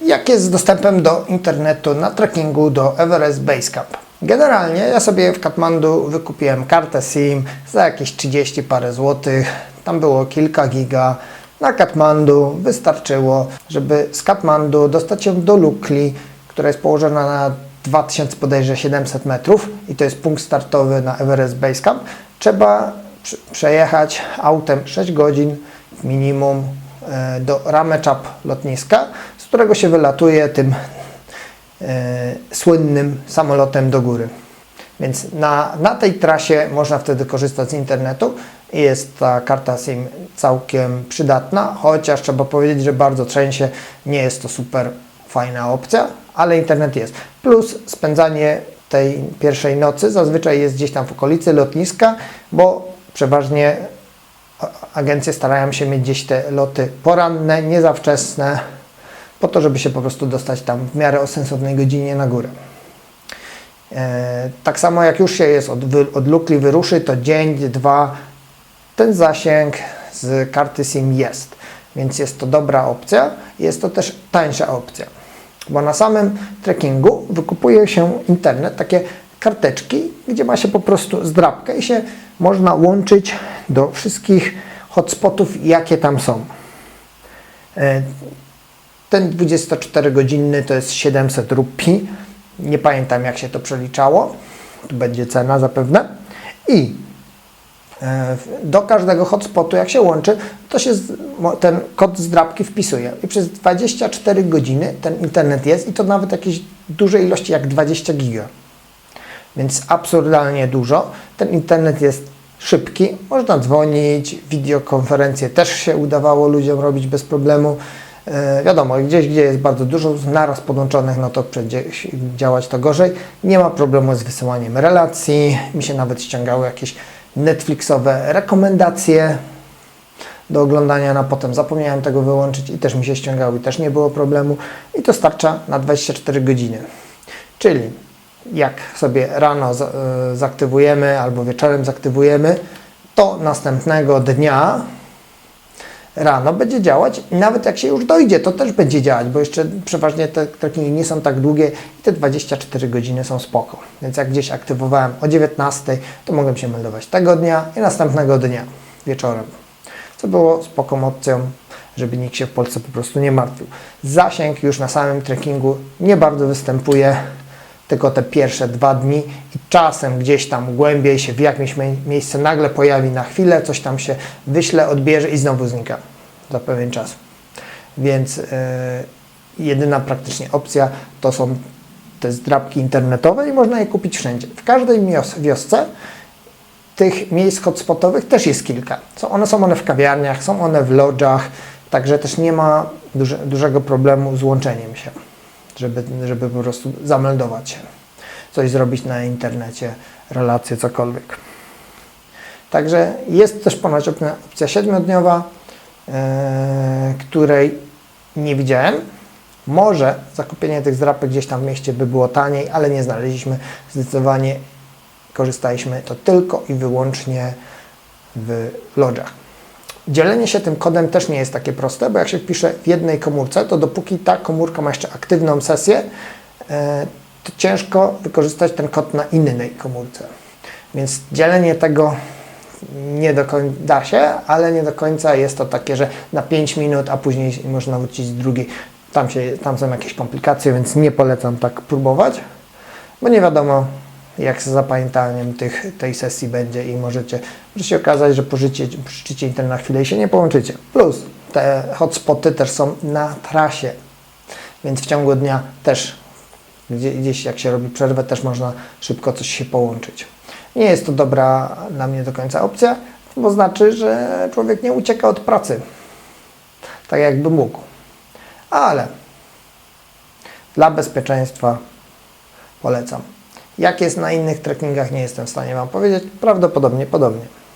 Jak jest z dostępem do internetu na trekkingu do Everest Base Camp? Generalnie ja sobie w Katmandu wykupiłem kartę SIM za jakieś 30 parę złotych. Tam było kilka giga. Na Katmandu wystarczyło, żeby z Katmandu dostać się do Lukli, która jest położona na 2000 podejrzewam 700 metrów i to jest punkt startowy na Everest Base Camp. Trzeba prze- przejechać autem 6 godzin minimum e, do Rameczap lotniska, którego się wylatuje tym e, słynnym samolotem do góry. Więc na, na tej trasie można wtedy korzystać z internetu i jest ta karta SIM całkiem przydatna, chociaż trzeba powiedzieć, że bardzo trzęsie, nie jest to super fajna opcja, ale internet jest. Plus spędzanie tej pierwszej nocy zazwyczaj jest gdzieś tam w okolicy lotniska, bo przeważnie agencje starają się mieć gdzieś te loty poranne, nie za wczesne, po to, żeby się po prostu dostać tam w miarę o sensownej godzinie na górę. E, tak samo jak już się jest od, od Lukli wyruszy, to dzień, dwa, ten zasięg z karty SIM jest. Więc jest to dobra opcja, jest to też tańsza opcja. Bo na samym trekkingu wykupuje się internet, takie karteczki, gdzie ma się po prostu zdrabkę i się można łączyć do wszystkich hotspotów, jakie tam są. Ten 24-godzinny to jest 700 rupii. Nie pamiętam jak się to przeliczało. Tu będzie cena zapewne. I e, do każdego hotspotu jak się łączy, to się z- ten kod zdrabki wpisuje. I przez 24 godziny ten internet jest i to nawet jakieś duże ilości jak 20 giga. Więc absurdalnie dużo. Ten internet jest szybki, można dzwonić, wideokonferencje też się udawało ludziom robić bez problemu. E, wiadomo, gdzieś, gdzie jest bardzo dużo naraz podłączonych, no to działać to gorzej. Nie ma problemu z wysyłaniem relacji. Mi się nawet ściągały jakieś Netflixowe rekomendacje do oglądania, no potem zapomniałem tego wyłączyć i też mi się ściągały, też nie było problemu i to starcza na 24 godziny. Czyli jak sobie rano y, zaktywujemy albo wieczorem zaktywujemy, to następnego dnia rano będzie działać nawet jak się już dojdzie, to też będzie działać, bo jeszcze przeważnie te trekkingi nie są tak długie i te 24 godziny są spoko. Więc jak gdzieś aktywowałem o 19, to mogłem się meldować tego dnia i następnego dnia wieczorem. Co było spoką opcją, żeby nikt się w Polsce po prostu nie martwił. Zasięg już na samym trekkingu nie bardzo występuje, tylko te pierwsze dwa dni i czasem gdzieś tam głębiej się w jakimś mie- miejsce nagle pojawi na chwilę, coś tam się wyśle, odbierze i znowu znika za pewien czas. Więc e, jedyna praktycznie opcja to są te zdrabki internetowe i można je kupić wszędzie. W każdej wiosce tych miejsc hotspotowych też jest kilka. Są one są one w kawiarniach, są one w lodżach, także też nie ma duże, dużego problemu z łączeniem się, żeby, żeby po prostu zameldować się, coś zrobić na internecie, relacje, cokolwiek. Także jest też ponoć opcja, siedmiodniowa, e, której nie widziałem. Może zakupienie tych zdrapek gdzieś tam w mieście by było taniej, ale nie znaleźliśmy. Zdecydowanie korzystaliśmy to tylko i wyłącznie w lodżach. Dzielenie się tym kodem też nie jest takie proste, bo jak się wpisze w jednej komórce, to dopóki ta komórka ma jeszcze aktywną sesję, e, to ciężko wykorzystać ten kod na innej komórce. Więc dzielenie tego nie do końca da się, ale nie do końca jest to takie, że na 5 minut, a później można wrócić z drugiej. Tam, się, tam są jakieś komplikacje, więc nie polecam tak próbować, bo nie wiadomo, jak z zapamiętaniem tych, tej sesji będzie i możecie, może się okazać, że pożycie, pożyczycie internet na chwilę i się nie połączycie. Plus te hotspoty też są na trasie, więc w ciągu dnia też gdzie, gdzieś jak się robi przerwę, też można szybko coś się połączyć. Nie jest to dobra dla mnie do końca opcja, bo znaczy, że człowiek nie ucieka od pracy, tak jakby mógł. Ale dla bezpieczeństwa polecam. Jak jest na innych trekkingach, nie jestem w stanie Wam powiedzieć. Prawdopodobnie podobnie.